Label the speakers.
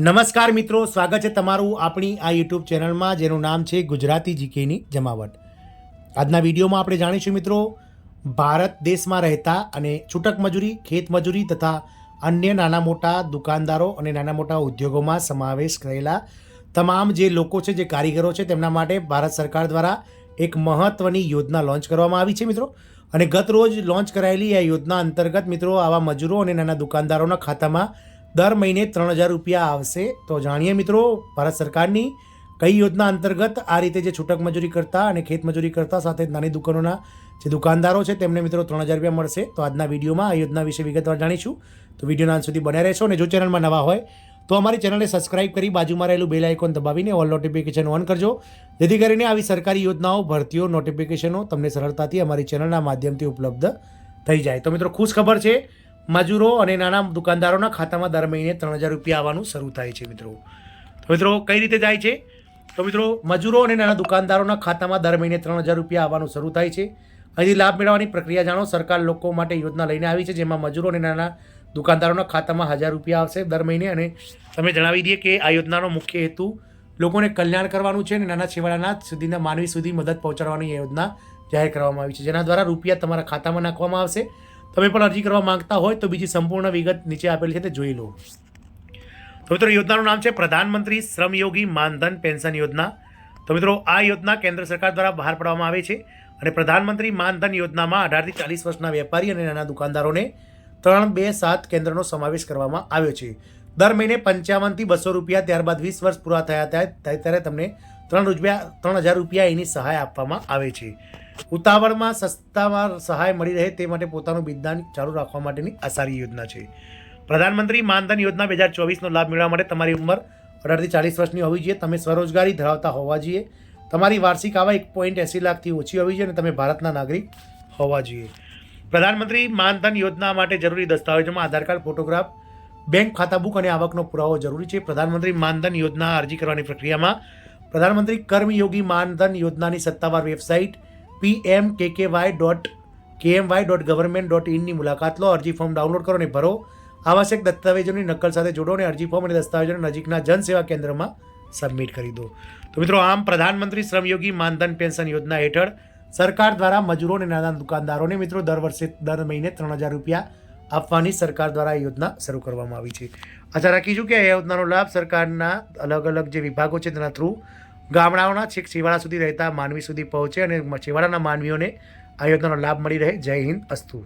Speaker 1: નમસ્કાર મિત્રો, સ્વાગત છે તમારું આપણી આ યુટ્યુબ ચેનલમાં, જેનું નામ છે ગુજરાતી જીકેની જમાવટ. આજના વિડીયોમાં આપણે જાણીશું મિત્રો, ભારત દેશમાં રહેતા અને છૂટક મજૂરી, ખેત મજૂરી તથા અન્ય નાના મોટા દુકાનદારો અને નાના મોટા ઉદ્યોગોમાં સમાવેશ કરેલા તમામ જે લોકો છે, જે કારીગરો છે, તેમના માટે ભારત સરકાર દ્વારા એક મહત્ત્વની યોજના લોન્ચ કરવામાં આવી છે મિત્રો. અને ગત રોજ લોન્ચ કરાયેલી આ યોજના અંતર્ગત મિત્રો, આવા મજૂરો અને નાના દુકાનદારોના ખાતામાં દર મહિને ત્રણ હજાર રૂપિયા આવશે. તો જાણીએ મિત્રો, ભારત સરકારની કઈ યોજના અંતર્ગત આ રીતે જે છૂટક મજૂરી કરતા અને ખેત મજૂરી કરતા સાથે નાની દુકાનોના જે દુકાનદારો છે, તેમને મિત્રો ત્રણ હજાર રૂપિયા મળશે. તો આજના વિડીયોમાં આ યોજના વિશે વિગતવાર જાણીશું. તો વિડીયોના અંત સુધી બન્યા રહેશો અને જો ચેનલમાં નવા હોય, તો અમારી ચેનલને સબસ્ક્રાઇબ કરી બાજુમાં રહેલું બેલ આઇકોન દબાવીને ઓલ નોટિફિકેશન ઓન કરજો. જેથી કરીને આવી સરકારી યોજનાઓ, ભરતીઓ, નોટિફિકેશનો તમને સરળતાથી અમારી ચેનલના માધ્યમથી ઉપલબ્ધ થઈ જાય. તો મિત્રો ખુશ ખબર છે મજૂરો અને નાના દુકાનદારોના ખાતામાં દર મહિને ત્રણ હજાર રૂપિયા આવવાનું શરૂ થાય છે, મિત્રો. તો મિત્રો, કઈ રીતે જાય છે? તો મિત્રો, મજૂરો અને નાના દુકાનદારોના ખાતામાં દર મહિને ત્રણ હજાર રૂપિયા આવવાનું શરૂ થાય છે. અહીંથી લાભ મેળવવાની પ્રક્રિયા જાણો. સરકાર લોકો માટે યોજના લઈને આવી છે, જેમાં મજૂરો અને નાના દુકાનદારોના ખાતામાં હજાર રૂપિયા આવશે દર મહિને. અને તમે જણાવી દઈએ કે આ યોજનાનો મુખ્ય હેતુ લોકોને કલ્યાણ કરવાનું છે અને નાના છેવાડાના સુધીના માનવી સુધી મદદ પહોંચાડવાની યોજના જાહેર કરવામાં આવી છે. જેના દ્વારા રૂપિયા તમારા ખાતામાં નાખવામાં આવશે. તમે પણ અરજી કરવા માંગતા હોય તો બીજી સંપૂર્ણ વિગત નીચે આપેલી છે, તે જોઈ લો. તો મિત્રો, યોજનાનું નામ છે પ્રધાનમંત્રી શ્રમયોગી માનધન પેન્શન યોજના. તો મિત્રો, આ યોજના કેન્દ્ર સરકાર દ્વારા બહાર પાડવામાં આવે છે અને પ્રધાનમંત્રી માનધન યોજનામાં અઢારથી ચાલીસ વર્ષના વેપારી અને નાના દુકાનદારોને ત્રણ બે સાત કેન્દ્રનો સમાવેશ કરવામાં આવ્યો છે. દર મહિને પંચાવનથી બસો રૂપિયા, ત્યારબાદ વીસ વર્ષ પૂરા થયા ત્યારે તમને ત્રણ રૂપિયા ત્રણ હજાર રૂપિયા એની સહાય આપવામાં આવે છે. ઉતાવળમાં સસ્તામાં સહાય મળી રહે તે માટે પોતાનું બિદાન ચાલુ રાખવા માટેની આ સારી યોજના છે. પ્રધાનમંત્રી માનધન યોજના બે હજાર ચોવીસનો લાભ મેળવવા માટે તમારી ઉંમર અઢારથી ચાલીસ વર્ષની હોવી જોઈએ. તમે સ્વરોજગારી ધરાવતા હોવા જોઈએ. તમારી વાર્ષિક આવક એક પોઈન્ટ એંસી લાખથી ઓછી હોવી જોઈએ અને તમે ભારતના નાગરિક હોવા જોઈએ. પ્રધાનમંત્રી માનધન યોજના માટે જરૂરી દસ્તાવેજોમાં આધાર કાર્ડ, ફોટોગ્રાફ, બેંક ખાતા બુક અને આવકનો પુરાવો જરૂરી છે. પ્રધાનમંત્રી માનધન યોજના અરજી કરવાની પ્રક્રિયામાં પ્રધાનમંત્રી કર્મયોગી માનધન યોજનાની સત્તાવાર વેબસાઇટ પી એમ કે K Y dot K M Y dot government dot ઇનની મુલાકાત લો. અરજી ફોર્મ ડાઉનલોડ કરો અને ભરો. આવશ્યક દસ્તાવેજોની નકલ સાથે જોડો અને અરજી ફોર્મ અને દસ્તાવેજોને નજીકના જનસેવા કેન્દ્રમાં સબમિટ કરી દો. તો મિત્રો, આમ પ્રધાનમંત્રી શ્રમયોગી માનધન પેન્શન યોજના હેઠળ સરકાર દ્વારા મજૂરો અને નાના દુકાનદારોને મિત્રો દર વર્ષે દર મહિને ત્રણ હજાર રૂપિયા આપવાની સરકાર દ્વારા યોજના શરૂ કરવામાં આવી છે. આશા રાખીશું કે આ યોજનાનો લાભ સરકારના અલગ અલગ જે વિભાગો છે તેના થ્રુ ગામડાઓના છેક છેવાડા સુધી રહેતા માનવી સુધી પહોંચે અને છેવાડાના માનવીઓને આ યોજનાનો લાભ મળી રહે. જય હિન્દ, અસ્તુ.